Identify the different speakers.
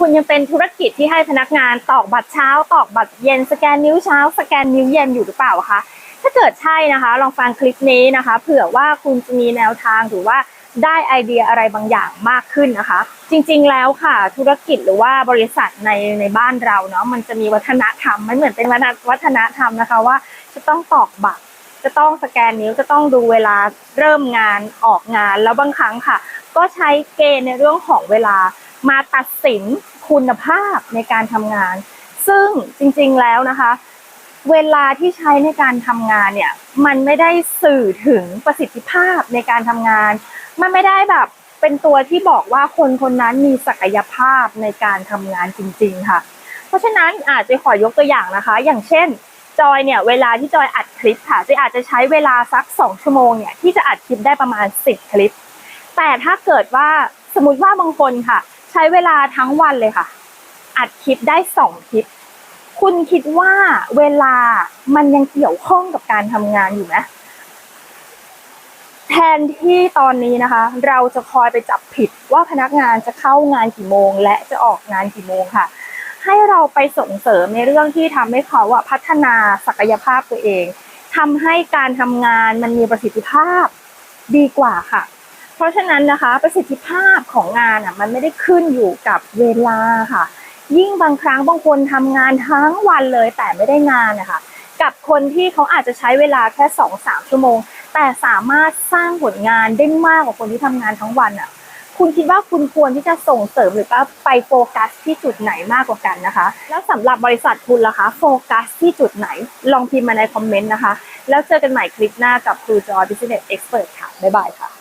Speaker 1: คุณยังเป็นธุรกิจที่ให้พนักงานตอกบัตรเช้า ตอกบัตรเย็นสแกนนิ้วเช้า สแกนนิ้วเย็นอยู่หรือเปล่าคะถ้าเกิดใช่นะคะ ลองฟังคลิปนี้นะคะ เผื่อว่าคุณจะมีแนวทางหรือว่าได้ไอเดียอะไรบางอย่างมากขึ้นนะคะ จริงๆแล้วค่ะ ธุรกิจหรือว่าบริษัทในในบ้านเราเนาะมันจะมีวัฒนธรรมมันเหมือนเป็นวัฒนธรรมนะคะว่าจะต้องตอกบัตรจะต้องสแกนนิ้วจะต้องดูเวลาเริ่มงานออกงานแล้วบางครั้งค่ะ ก็ใช้เกณฑ์ในเรื่องของเวลา มาตัดสินคุณภาพในการทำงาน ซึ่งจริงๆแล้วนะคะ เวลาที่ใช้ในการทำงานเนี่ย มันไม่ได้สื่อถึงประสิทธิภาพในการทำงาน มันไม่ได้แบบเป็นตัวที่บอกว่าคนคนนั้นมีศักยภาพในการทำงานจริง ๆ ค่ะ เพราะฉะนั้นอาจจะขอยกตัวอย่างนะคะ อย่างเช่น จอยเนี่ยเวลาที่จอยอัดคลิปค่ะจะอาจจะใช้เวลาสัก 2 ชั่วโมงเนี่ยที่จะอัดคลิปได้ประมาณ 10 คลิป แต่ถ้าเกิดว่าสมมติว่าบางคนค่ะ ใช้เวลาทั้งวันเลยค่ะ อัดคลิปได้2คลิป คุณคิดว่าเวลามันยังเกี่ยวข้องกับการทำงานอยู่ไหมแทนที่ตอนนี้นะคะ เราจะคอยไปจับผิดว่าพนักงานจะเข้างานกี่โมง และจะออกงานกี่โมงค่ะ ให้เราไปส่งเสริมในเรื่องที่ทำให้เขาอะพัฒนาศักยภาพตัวเองทำให้การทำงานมันมีประสิทธิภาพดีกว่าค่ะ เพราะฉะนั้นนะคะประสิทธิภาพของงานอะมันไม่ได้ขึ้นอยู่กับเวลาค่ะ ยิ่งบางครั้งบางคนทำงานทั้งวันเลยแต่ไม่ได้งานนะคะกับคนที่เขาอาจจะใช้เวลาแค่สองสามชั่วโมง แต่สามารถสร้างผลงานได้มากกว่าคนที่ทำงานทั้งวันอะคุณคิดว่าคุณควรที่จะส่งเสริมหรือว่าไปโฟกัสที่จุดไหนมากกว่ากันนะคะ แล้วสำหรับบริษัทคุณล่ะคะ โฟกัสที่จุดไหน ลองพิมพ์มาในคอมเมนต์นะคะ แล้วเจอกันใหม่คลิปหน้ากับครูจอ Business Expert ค่ะ บ๊ายบายค่ะ